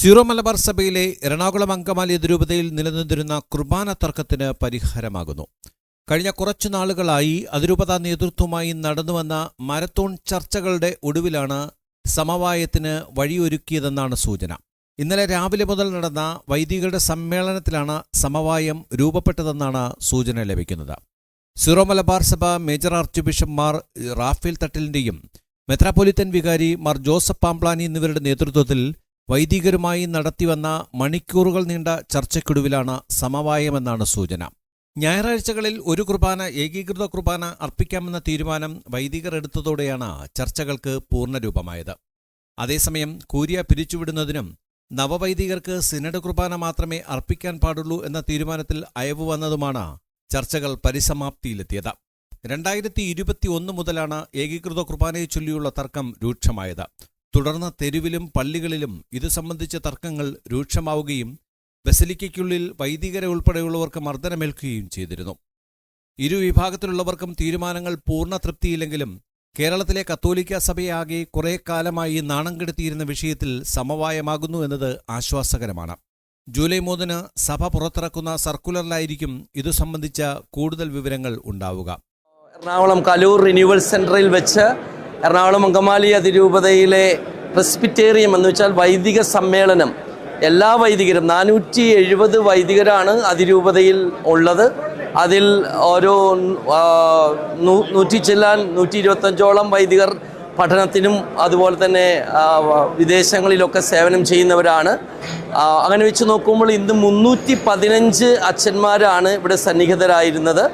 Zero Malabar സഭയിലെ എറണാകുളം അങ്കമാലി അതിരൂപതയിൽ നിലനിന്നിരുന്ന കുർബാന തർക്കത്തിന് പരിഹാരമാകുന്നു. കഴിഞ്ഞ കുറച്ചു നാളുകളായി അതിരൂപത നേതൃത്വമായി നടന്നുവന്ന മാരത്തോൺ ചർച്ചകളുടെ ഒടുവിലാണ് സമവായത്തിന് വഴിയൊരുക്കിയതെന്നാണ് സൂചന. ഇന്നലെ രാവിലെ മുതൽ നടന്ന വൈദികരുടെ സമ്മേളനത്തിലാണ് സമവായം രൂപപ്പെട്ടതെന്നാണ് സൂചന ലഭിക്കുന്നത്. സിറോ മലബാർ സഭ മേജർ ആർച്ച് ബിഷപ്പ്മാർ റാഫേൽ തട്ടിലിന്റെയും മെത്രാപ്പൊലിത്തൻ വികാരി മാർ ജോസഫ് പാംപ്ലാനി എന്നിവരുടെ നേതൃത്വത്തിൽ വൈദികരുമായി നടത്തിവന്ന മണിക്കൂറുകൾ നീണ്ട ചർച്ചയ്ക്കൊടുവിലാണ് സമവായമെന്നാണ് സൂചന. ഞായറാഴ്ചകളിൽ ഒരു കുർബാന ഏകീകൃത കുർബാന അർപ്പിക്കാമെന്ന തീരുമാനം വൈദികർ എടുത്തതോടെയാണ് ചർച്ചകൾക്ക് പൂർണരൂപമായത്. അതേസമയം കൂരിയ പിരിച്ചുവിടുന്നതിനും നവവൈദികർക്ക് സിനഡ് കുർബാന മാത്രമേ അർപ്പിക്കാൻ പാടുള്ളൂ എന്ന തീരുമാനത്തിൽ അയവ് വന്നതുമാണ് ചർച്ചകൾ പരിസമാപ്തിയിലെത്തിയത്. രണ്ടായിരത്തി ഇരുപത്തി ഒന്ന് മുതലാണ് ഏകീകൃത കുർബാനയെ ചൊല്ലിയുള്ള തർക്കം രൂക്ഷമായത്. തുടർന്ന് തെരുവിലും പള്ളികളിലും ഇത് സംബന്ധിച്ച തർക്കങ്ങൾ രൂക്ഷമാവുകയും ബസലിക്കയ്ക്കുള്ളിൽ വൈദികരെ ഉൾപ്പെടെയുള്ളവർക്ക് മർദ്ദനമേൽക്കുകയും ചെയ്തിരുന്നു. ഇരു വിഭാഗത്തിലുള്ളവർക്കും തീരുമാനങ്ങൾ പൂർണ തൃപ്തിയില്ലെങ്കിലും കേരളത്തിലെ കത്തോലിക്ക സഭയാകെ കുറെ കാലമായി നാണം കെടുത്തിയിരുന്ന വിഷയത്തിൽ സമവായമാകുന്നു എന്നത് ആശ്വാസകരമാണ്. ജൂലൈ മൂന്നിന് സഭ പുറത്തിറക്കുന്ന സർക്കുലറിലായിരിക്കും ഇതു സംബന്ധിച്ച കൂടുതൽ വിവരങ്ങൾ ഉണ്ടാവുക. എറണാകുളം കലൂർ റിന്യൂവൽ സെന്ററിൽ വെച്ച് എറണാകുളം അങ്കമാലി അതിരൂപതയിലെ പ്രസ്പിറ്റേറിയം എന്ന് വെച്ചാൽ വൈദിക സമ്മേളനം. എല്ലാ വൈദികരും നാനൂറ്റി എഴുപത് വൈദികരാണ് അതിരൂപതയിൽ ഉള്ളത്. അതിൽ ഓരോ നൂറ്റി ചെല്ലാൻ നൂറ്റി ഇരുപത്തഞ്ചോളം വൈദികർ പഠനത്തിനും അതുപോലെ തന്നെ വിദേശങ്ങളിലൊക്കെ സേവനം ചെയ്യുന്നവരാണ്. അങ്ങനെ വെച്ച് നോക്കുമ്പോൾ ഇന്ന് മുന്നൂറ്റി പതിനഞ്ച് അച്ഛന്മാരാണ് ഇവിടെ സന്നിഹിതരായിരുന്നത്.